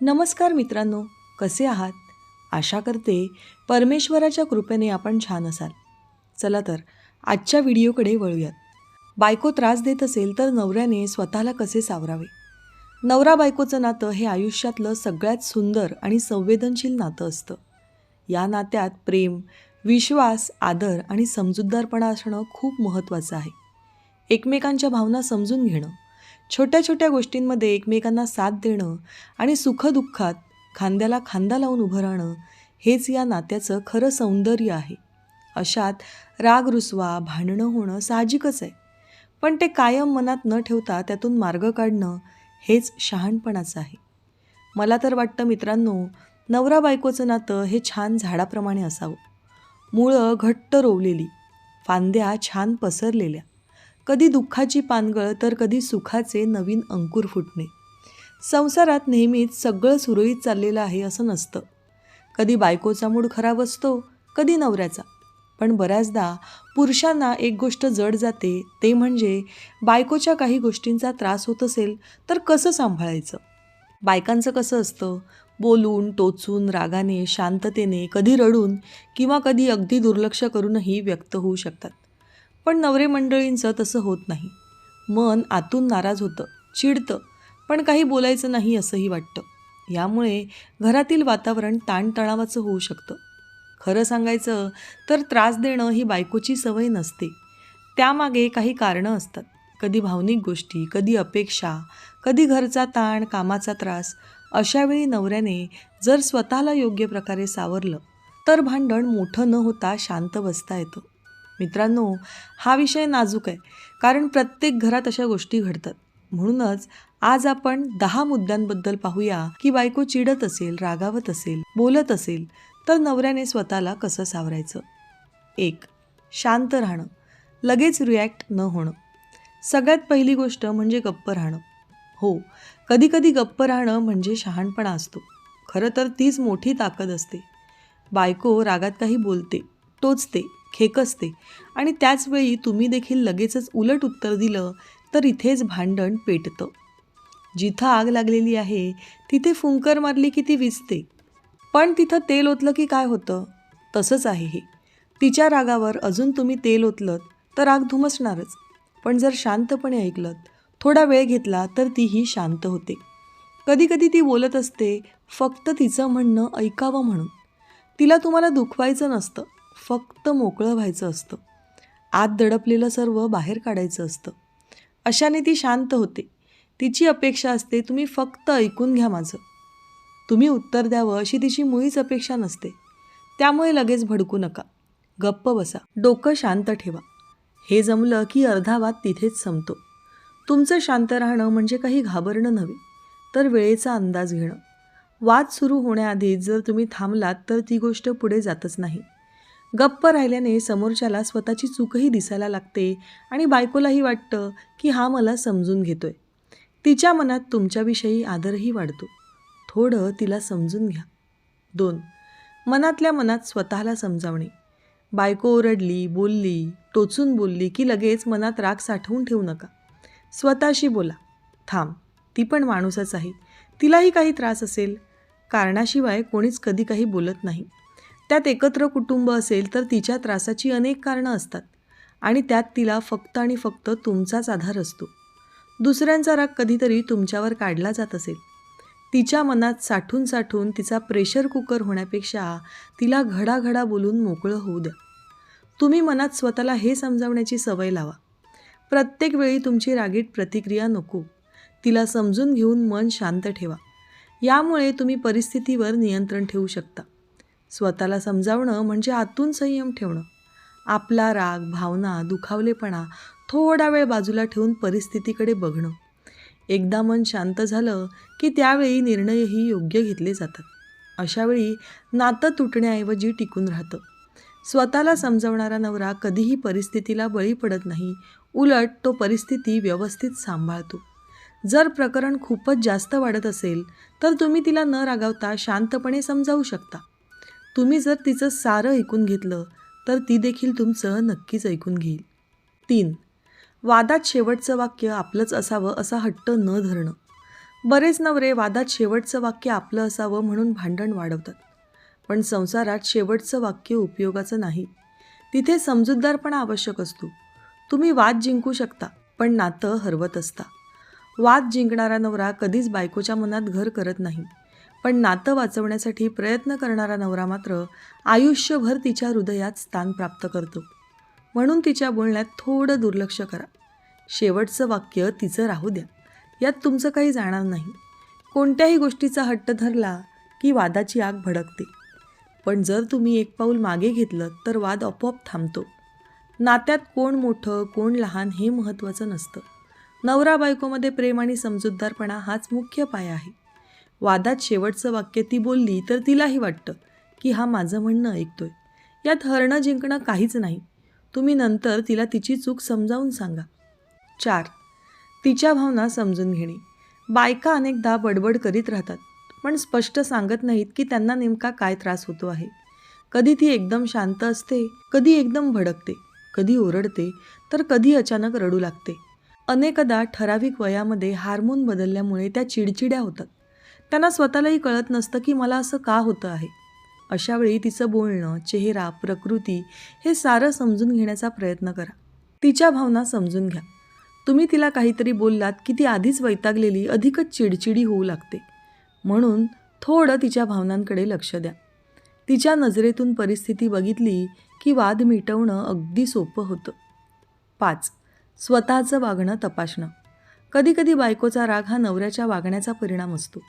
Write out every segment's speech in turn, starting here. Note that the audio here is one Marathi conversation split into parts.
नमस्कार मित्रांनो कसे आहात? आशा करते परमेश्वराच्या कृपेने आपण छान असाल. चला तर आजच्या व्हिडिओकडे वळूयात. बायको त्रास देत असेल तर नवऱ्याने स्वतःला कसे सावरावे? नवरा बायकोचं नातं हे आयुष्यातलं सगळ्यात सुंदर आणि संवेदनशील नातं असतं. या नात्यात प्रेम विश्वास आदर आणि समजूतदारपणा असणं खूप महत्त्वाचं आहे. एकमेकांच्या भावना समजून घेणं छोट्या छोट्या गोष्टींमध्ये एकमेकांना साथ देणं आणि सुखदुःखात खांद्याला खांदा लावून उभं राहणं हेच या नात्याचं खरं सौंदर्य आहे. अशात राग रुसवा भांडणं होणं साहजिकच आहे. पण ते कायम मनात न ठेवता त्यातून मार्ग काढणं हेच शहाणपणाचं आहे. मला तर वाटतं मित्रांनो नवरा बायकोचं नातं हे छान झाडाप्रमाणे असावं. मुळं घट्ट रोवलेली फांद्या छान पसरलेल्या. कधी दुःखाची पानगळ तर कधी सुखाचे नवीन अंकुर फुटणे. संसारात नेहमीच सगळं सुरळीत चाललेलं आहे असं नसतं. कधी बायकोचा मूड खराब असतो कधी नवऱ्याचा. पण बऱ्याचदा पुरुषांना एक गोष्ट जड जाते ते म्हणजे बायकोच्या काही गोष्टींचा त्रास होत असेल तर कसं सांभाळायचं? बायकांचं कसं असतं? बोलून टोचून रागाने शांततेने कधी रडून किंवा कधी अगदी दुर्लक्ष करूनही व्यक्त होऊ शकतात. पण नवरे मंडळींचं तसं होत नाही. मन आतून नाराज होतं चिडतं पण काही बोलायचं नाही असंही वाटतं. यामुळे घरातील वातावरण ताणतणावाचं होऊ शकतं. खरं सांगायचं तर त्रास देणं ही बायकोची सवय नसते. त्यामागे काही कारणं असतात. कधी भावनिक गोष्टी कधी अपेक्षा कधी घरचा ताण कामाचा त्रास अशावेळी नवऱ्याने जर स्वतःला योग्य प्रकारे सावरलं तर भांडण मोठं न होता शांत बसता येतं. मित्रांनो हा विषय नाजूक आहे कारण प्रत्येक घरात अशा गोष्टी घडतात. म्हणूनच आज आपण दहा मुद्द्यांबद्दल पाहूया की बायको चिडत असेल रागावत असेल बोलत असेल तर नवऱ्याने स्वतःला कसं सावरायचं? एक शांत राहणं. लगेच रिॲक्ट न होणं. सगळ्यात पहिली गोष्ट म्हणजे गप्प राहणं. हो कधीकधी गप्प राहणं म्हणजे शहाणपणा असतो. खरं तर तीच मोठी ताकद असते. बायको रागात काही बोलते टोचते खेकसते आणि त्याचवेळी तुम्ही देखील लगेचच उलट उत्तर दिलं तर इथेच भांडण पेटतं. जिथं आग लागलेली आहे तिथे फुंकर मारली की ती विजते. पण तिथं तेल ओतलं की काय होतं? तसंच आहे हे. तिच्या रागावर अजून तुम्ही तेल ओतलं तर आग धुमसणारच. पण जर शांतपणे ऐकलं थोडा वेळ घेतला तर तीही शांत होते. कधीकधी ती बोलत असते फक्त तिचं म्हणणं ऐकावं म्हणून. तिला तुम्हाला दुखवायचं नसतं. फक्त मोकळं व्हायचं असतं. आत दडपलेलं सर्व बाहेर काढायचं असतं. अशाने ती शांत होते. तिची अपेक्षा असते तुम्ही फक्त ऐकून घ्या माझं. तुम्ही उत्तर द्यावं अशी तिची मुळीच अपेक्षा नसते. त्यामुळे लगेच भडकू नका. गप्प बसा. डोकं शांत ठेवा. हे जमलं की अर्धा वाद तिथेच संपतो. तुमचं शांत राहणं म्हणजे काही घाबरणं नव्हे तर वेळेचा अंदाज घेणं. वाद सुरू होण्याआधीच जर तुम्ही थांबलात तर ती गोष्ट पुढे जातच नाही. गप्प राहिल्याने समोरच्याला स्वतःची चूकही दिसायला लागते आणि बायकोलाही वाटतं की हा मला समजून घेतोय. तिच्या मनात तुमच्याविषयी आदरही वाढतो. थोडं तिला समजून घ्या. दोन मनातल्या मनात स्वतःला समजावणे. बायको ओरडली बोलली टोचून बोलली की लगेच मनात राग साठवून ठेवू नका. स्वतःशी बोला. थांब ती पण माणूसच आहे. तिलाही काही त्रास असेल. कारणाशिवाय कोणीच कधी काही बोलत नाही. त्यात एकत्र कुटुंब असेल तर तिच्या त्रासाची अनेक कारणं असतात. आणि त्यात तिला फक्त आणि फक्त तुमचाच आधार असतो. दुसऱ्यांचा राग कधीतरी तुमच्यावर काढला जात असेल. तिच्या मनात साठून साठून तिचा प्रेशर कुकर होण्यापेक्षा तिला घडाघडा बोलून मोकळं होऊ द्या. तुम्ही मनात स्वतःला हे समजावण्याची सवय लावा. प्रत्येक वेळी तुमची रागीट प्रतिक्रिया नको. तिला समजून घेऊन मन शांत ठेवा. यामुळे तुम्ही परिस्थितीवर नियंत्रण ठेवू शकता. स्वतःला समजावणं म्हणजे आतून संयम ठेवणं. आपला राग भावना दुखावलेपणा थोडा वेळ बाजूला ठेवून परिस्थितीकडे बघणं. एकदा मन शांत झालं की त्यावेळी निर्णयही योग्य घेतले जातात. अशावेळी नातं तुटण्याऐवजी टिकून राहतं. स्वतःला समजवणारा नवरा कधीही परिस्थितीला बळी पडत नाही. उलट तो परिस्थिती व्यवस्थित सांभाळतो. जर प्रकरण खूपच जास्त वाढत असेल तर तुम्ही तिला न रागावता शांतपणे समजावू शकता. तुम्ही जर तिचं सारं ऐकून घेतलं तर ती देखील तुमचं नक्कीच ऐकून घेईल. तीन वादात शेवटचं वाक्य आपलंच असावं असा हट्ट न धरणं. बरेच नवरे वादात शेवटचं वाक्य आपलं असावं म्हणून भांडण वाढवतात. पण संसारात शेवटचं वाक्य उपयोगाचं नाही. तिथे समजूतदारपणा आवश्यक असतो. तुम्ही वाद जिंकू शकता पण नातं हरवत असता. वाद जिंकणारा नवरा कधीच बायकोच्या मनात घर करत नाही. पण नातं वाचवण्यासाठी प्रयत्न करणारा नवरा मात्र आयुष्यभर तिच्या हृदयात स्थान प्राप्त करतो. म्हणून तिच्या बोलण्यात थोडं दुर्लक्ष करा. शेवटचं वाक्य तिचं राहू द्या. यात तुमचं काही जाणार नाही. कोणत्याही गोष्टीचा हट्ट धरला की वादाची आग भडकते. पण जर तुम्ही एक पाऊल मागे घेतलं तर वाद आपोआप थांबतो. नात्यात कोण मोठं कोण लहान हे महत्त्वाचं नसतं. नवरा बायकोमध्ये प्रेम आणि समजूतदारपणा हाच मुख्य पाया आहे. वादात शेवटचं वाक्य ती बोलली तर तिलाही वाटतं की हा माझं म्हणणं ऐकतोय. यात हरणं जिंकणं काहीच नाही. तुम्ही नंतर तिला तिची चूक समजावून सांगा. चार. तिच्या भावना समजून घेणे. बायका अनेकदा बडबड करीत राहतात पण स्पष्ट सांगत नाहीत की त्यांना नेमका काय त्रास होतो आहे. कधी ती एकदम शांत असते कधी एकदम भडकते कधी ओरडते तर कधी अचानक रडू लागते. अनेकदा ठराविक वयामध्ये हार्मोन बदलल्यामुळे त्या चिडचिड्या होतात. त्यांना स्वतःलाही कळत नसतं की मला असं का होतं आहे. अशावेळी तिचं बोलणं चेहरा प्रकृती हे सारं समजून घेण्याचा प्रयत्न करा. तिच्या भावना समजून घ्या. तुम्ही तिला काहीतरी बोललात की ती आधीच वैतागलेली अधिकच चिडचिडी होऊ लागते. म्हणून थोडं तिच्या भावनांकडे लक्ष द्या. तिच्या नजरेतून परिस्थिती बघितली की वाद मिटवणं अगदी सोपं होतं. पाच. स्वतःचं वागणं तपासणं. कधीकधी बायकोचा राग हा नवऱ्याच्या वागण्याचा परिणाम असतो.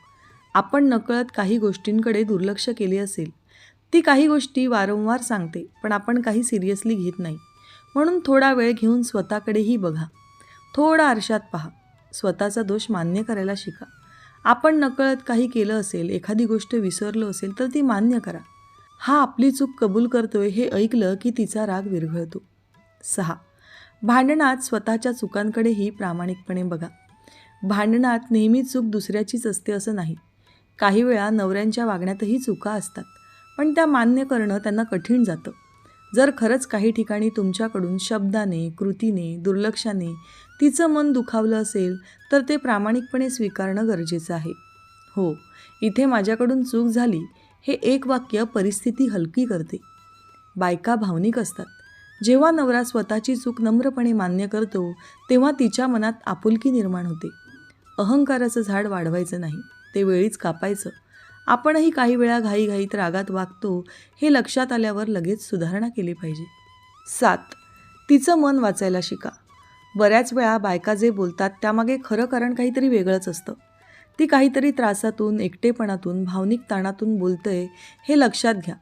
आपण नकळत काही गोष्टींकडे दुर्लक्ष केले असेल. ती काही गोष्टी वारंवार सांगते पण आपण काही सिरियसली घेत नाही. म्हणून थोडा वेळ घेऊन स्वतःकडेही बघा. थोडा आरशात पहा. स्वतःचा दोष मान्य करायला शिका. आपण नकळत काही केलं असेल एखादी गोष्ट विसरलो असेल तर ती मान्य करा. हा आपली चूक कबूल करतोय हे ऐकलं की तिचा राग विरघळतो. सहा. भांडणात स्वतःच्या चुकांकडेही प्रामाणिकपणे बघा. भांडणात नेहमी चूक दुसऱ्याचीच असते असं नाही. काही वेळा नवऱ्यांच्या वागण्यातही चुका असतात पण त्या मान्य करणं त्यांना कठीण जातं. जर खरंच काही ठिकाणी तुमच्याकडून शब्दाने कृतीने दुर्लक्षाने तिचं मन दुखावलं असेल तर ते प्रामाणिकपणे स्वीकारणं गरजेचं आहे. हो इथे माझ्याकडून चूक झाली हे एक वाक्य परिस्थिती हलकी करते. बायका भावनिक असतात. जेव्हा नवरा स्वतःची चूक नम्रपणे मान्य करतो तेव्हा तिच्या मनात आपुलकी निर्माण होते. अहंकाराचं झाड वाढवायचं नाही. ते वेळीच कापायचं. आपणही काही वेळा घाईघाईत रागात वागतो हे लक्षात आल्यावर लगेच सुधारणा केली पाहिजे. सात. तिचं मन वाचायला शिका. बऱ्याच वेळा बायका जे बोलतात त्यामागे खरं कारण काहीतरी वेगळंच असतं. ती काहीतरी त्रासातून एकटेपणातून भावनिक ताणातून बोलतंय हे लक्षात घ्या.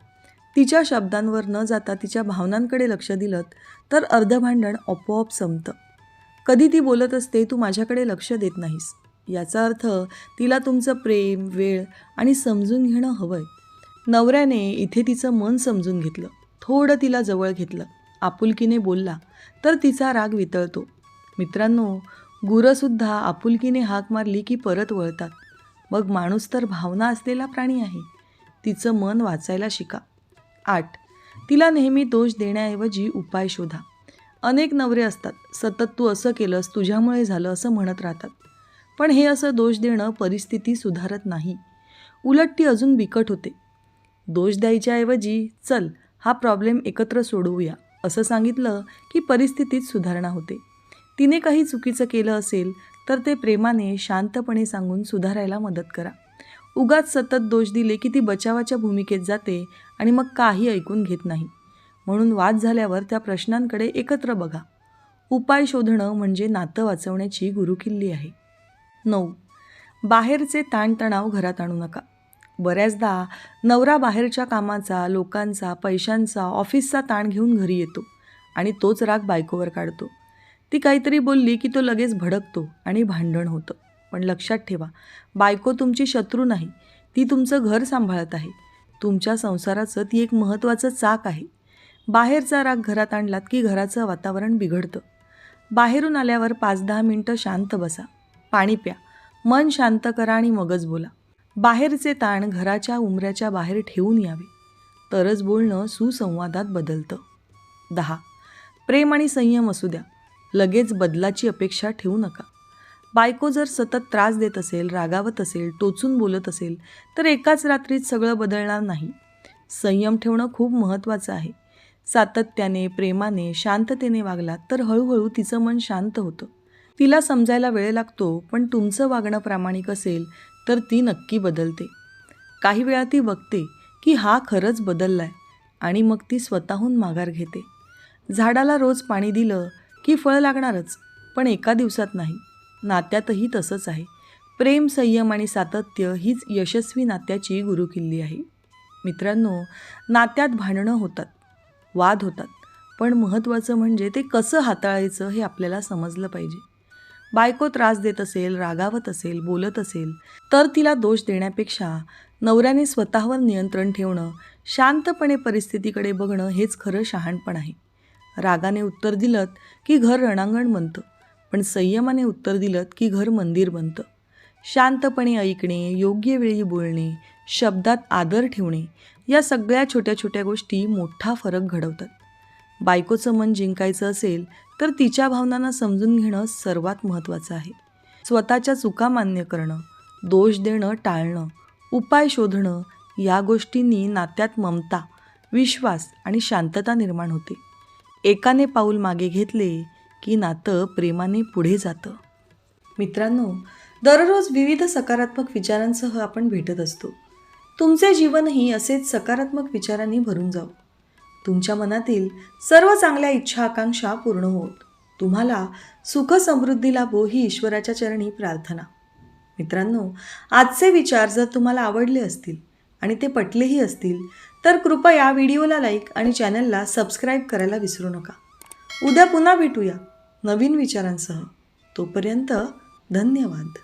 तिच्या शब्दांवर न जाता तिच्या भावनांकडे लक्ष दिलं तर अर्धभांडण आपोआप संपतं. कधी ती बोलत असते तू माझ्याकडे लक्ष देत नाहीस. याचा अर्थ तिला तुमचं प्रेम वेळ आणि समजून घेणं हवंय. नवऱ्याने इथे तिचं मन समजून घेतलं. थोडं तिला जवळ घेतलं. आपुलकीने बोलला तर तिचा राग वितळतो. मित्रांनो गुरंसुद्धा आपुलकीने हाक मारली की परत वळतात. मग माणूस तर भावना असलेला प्राणी आहे. तिचं मन वाचायला शिका. आठ. तिला नेहमी दोष देण्याऐवजी उपाय शोधा. अनेक नवरे असतात. सतत तू असं केलंस तुझ्यामुळे झालं असं म्हणत राहतात. पण हे असं दोष देणं परिस्थिती सुधारत नाही. उलट ती अजून बिकट होते. दोष द्यायच्याऐवजी चल हा प्रॉब्लेम एकत्र सोडवूया असं सांगितलं की परिस्थितीत सुधारणा होते. तिने काही चुकीचं केलं असेल तर ते प्रेमाने शांतपणे सांगून सुधारायला मदत करा. उगाच सतत दोष दिले की ती बचावाच्या भूमिकेत जाते आणि मग काही ऐकून घेत नाही. म्हणून वाद झाल्यावर त्या प्रश्नांकडे एकत्र बघा. उपाय शोधणं म्हणजे नातं वाचवण्याची गुरुकिल्ली आहे. नऊ. बाहेरचे ताणतणाव घरात आणू नका. बऱ्याचदा नवरा बाहेरच्या कामाचा लोकांचा पैशांचा ऑफिसचा ताण घेऊन घरी येतो आणि तोच राग बायकोवर काढतो. ती काहीतरी बोलली की तो लगेच भडकतो आणि भांडण होतं. पण लक्षात ठेवा बायको तुमची शत्रू नाही ती तुमचं घर सांभाळत आहे. तुमच्या संसाराचं ती एक महत्त्वाचं चाक आहे. बाहेरचा राग घरात आणलात की घराचं वातावरण बिघडतं. बाहेरून आल्यावर पाच दहा मिनटं शांत बसा. पाणी प्या. मन शांत करा आणि मगच बोला. बाहेरचे ताण घराच्या उमऱ्याच्या बाहेर ठेवून यावे. तरच बोलणं सुसंवादात बदलतं. दहा. प्रेम आणि संयम असू द्या. लगेच बदलाची अपेक्षा ठेवू नका. बायको जर सतत त्रास देत असेल रागावत असेल टोचून बोलत असेल तर एकाच रात्रीत सगळं बदलणार नाही. संयम ठेवणं खूप महत्त्वाचं आहे. सातत्याने प्रेमाने शांततेने वागलात तर हळूहळू तिचं मन शांत होतं. तिला समजायला वेळ लागतो पण तुमचं वागणं प्रामाणिक असेल तर ती नक्की बदलते. काही वेळा ती बघते की हा खरंच बदललाय आणि मग ती स्वतःहून माघार घेते. झाडाला रोज पाणी दिलं की फळ लागणारच पण एका दिवसात नाही. नात्यातही तसंच आहे. प्रेम संयम आणि सातत्य हीच यशस्वी नात्याची गुरुकिल्ली आहे. मित्रांनो नात्यात भांडणं होतात वाद होतात पण महत्त्वाचं म्हणजे ते कसं हाताळायचं हे आपल्याला समजलं पाहिजे. बायको त्रास देत असेल रागावत असेल बोलत असेल तर तिला दोष देण्यापेक्षा नवऱ्याने स्वतःवर नियंत्रण ठेवणं शांतपणे परिस्थितीकडे बघणं हेच खरं शहाणपण आहे. रागाने उत्तर दिलं की घर रणांगण बनतं पण संयमाने उत्तर दिलं की घर मंदिर बनतं. शांतपणे ऐकणे योग्य वेळी बोलणे शब्दात आदर ठेवणे या सगळ्या छोट्या छोट्या गोष्टी मोठा फरक घडवतात. बायकोचं मन जिंकायचं असेल तर तिच्या भावनांना समजून घेणं सर्वात महत्त्वाचं आहे. स्वतःच्या चुका मान्य करणं दोष देणं टाळणं उपाय शोधणं या गोष्टींनी नात्यात ममता विश्वास आणि शांतता निर्माण होते. एकाने पाऊल मागे घेतले की नातं प्रेमाने पुढे जातं. मित्रांनो दररोज विविध सकारात्मक विचारांसह आपण भेटत असतो. तुमचे जीवनही असेच सकारात्मक विचारांनी भरून जावं. तुमच्या मनातील सर्व चांगल्या इच्छा आकांक्षा पूर्ण होत. तुम्हाला सुख समृद्धी ही ईश्वराच्या चरणी प्रार्थना. मित्रांनो आजचे विचार जर तुम्हाला आवडले असतील आणि ते पटलेही असतील तर कृपया व्हिडिओला लाईक आणि चॅनलला सबस्क्राईब करायला विसरू नका. उद्या पुन्हा भेटूया नवीन विचारांसह. तोपर्यंत धन्यवाद.